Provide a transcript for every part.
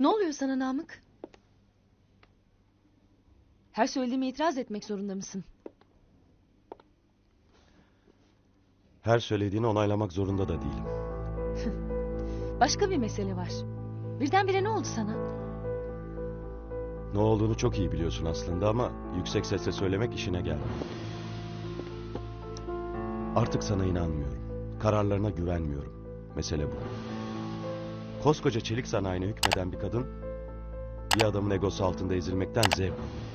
Ne oluyor sana Namık? Her söylediğime itiraz etmek zorunda mısın? Her söylediğini onaylamak zorunda da değilim. Başka bir mesele var. Birdenbire ne oldu sana? Ne olduğunu çok iyi biliyorsun aslında ama yüksek sesle söylemek işine gelmiyor. Artık sana inanmıyorum. Kararlarına güvenmiyorum. Mesele bu. Koskoca çelik sanayine hükmeden bir kadın bir adamın egosu altında ezilmekten zevk alıyor.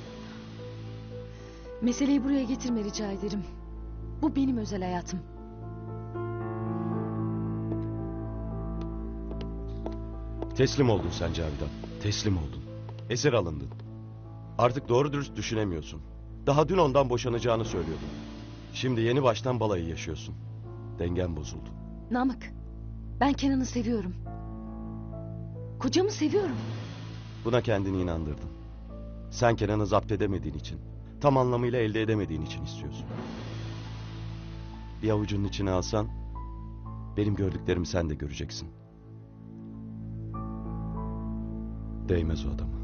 Meseleyi buraya getirme rica ederim. Bu benim özel hayatım. Teslim oldun sen Cavidan. Teslim oldun. Esir alındın. Artık doğru dürüst düşünemiyorsun. Daha dün ondan boşanacağını söylüyordun. Şimdi yeni baştan balayı yaşıyorsun. Dengen bozuldu. Namık, ben Kenan'ı seviyorum. Kocamı seviyorum. Buna kendini inandırdın. Sen Kenan'ı zapt edemediğin için, tam anlamıyla elde edemediğin için istiyorsun. Bir avucunun içine alsan, benim gördüklerimi sen de göreceksin. Değmez o adama.